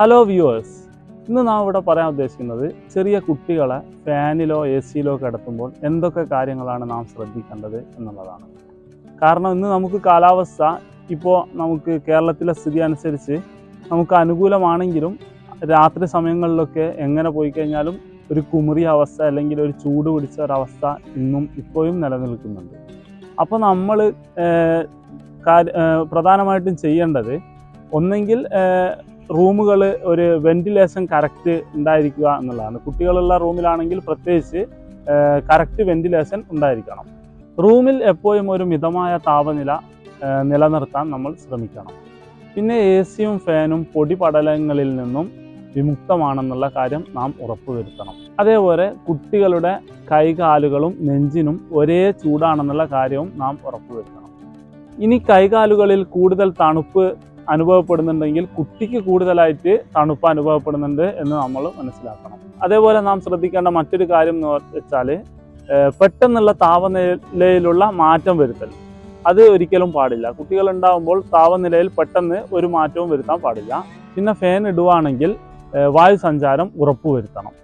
Hello viewers ഇന്ന് നാം ഇവിടെ പറയാൻ ഉദ്ദേശിക്കുന്നത് ചെറിയ കുട്ടികളെ ഫാനിലോ എ സിയിലോ കിടത്തുമ്പോൾ എന്തൊക്കെ കാര്യങ്ങളാണ് നാം ശ്രദ്ധിക്കേണ്ടത് എന്നുള്ളതാണ്. കാരണം ഇന്ന് നമുക്ക് കാലാവസ്ഥ ഇപ്പോൾ നമുക്ക് കേരളത്തിലെ സ്ഥിതി അനുസരിച്ച് നമുക്ക് അനുകൂലമാണെങ്കിലും രാത്രി സമയങ്ങളിലൊക്കെ എങ്ങനെ പോയി കഴിഞ്ഞാലും ഒരു കുമറിയ അവസ്ഥ അല്ലെങ്കിൽ ഒരു ചൂട് പിടിച്ച ഒരവസ്ഥ ഇന്നും ഇപ്പോഴും നിലനിൽക്കുന്നുണ്ട്. അപ്പോൾ നമ്മൾ പ്രധാനമായിട്ടും ചെയ്യേണ്ടത് ഒന്നെങ്കിൽ റൂമുകൾ ഒരു വെന്റിലേഷൻ കറക്റ്റ് ഉണ്ടായിരിക്കുക എന്നുള്ളതാണ്. കുട്ടികളുള്ള റൂമിലാണെങ്കിൽ പ്രത്യേകിച്ച് കറക്റ്റ് വെന്റിലേഷൻ ഉണ്ടായിരിക്കണം. റൂമിൽ എപ്പോഴും ഒരു മിതമായ താപനില നിലനിർത്താൻ നമ്മൾ ശ്രമിക്കണം. പിന്നെ എ സിയും ഫാനും പൊടിപടലങ്ങളിൽ നിന്നും വിമുക്തമാണെന്നുള്ള കാര്യം നാം ഉറപ്പുവരുത്തണം. അതേപോലെ കുട്ടികളുടെ കൈകാലുകളും നെഞ്ചിനും ഒരേ ചൂടാണെന്നുള്ള കാര്യവും നാം ഉറപ്പുവരുത്തണം. ഇനി കൈകാലുകളിൽ കൂടുതൽ തണുപ്പ് അനുഭവപ്പെടുന്നുണ്ടെങ്കിൽ കുട്ടിക്ക് കൂടുതലായിട്ട് തണുപ്പ് അനുഭവപ്പെടുന്നുണ്ട് എന്ന് നമ്മൾ മനസ്സിലാക്കണം. അതേപോലെ നാം ശ്രദ്ധിക്കേണ്ട മറ്റൊരു കാര്യം എന്ന് വെച്ചാൽ പെട്ടെന്നുള്ള താപനിലയിലുള്ള മാറ്റം വരുത്തൽ. അത് ഒരിക്കലും പാടില്ല. കുട്ടികൾ ഉണ്ടാകുമ്പോൾ താപനിലയിൽ പെട്ടെന്ന് ഒരു മാറ്റവും വരുത്താൻ പാടില്ല. പിന്നെ ഫാൻ ഇടുവാണെങ്കിൽ വായു സഞ്ചാരം ഉറപ്പുവരുത്തണം.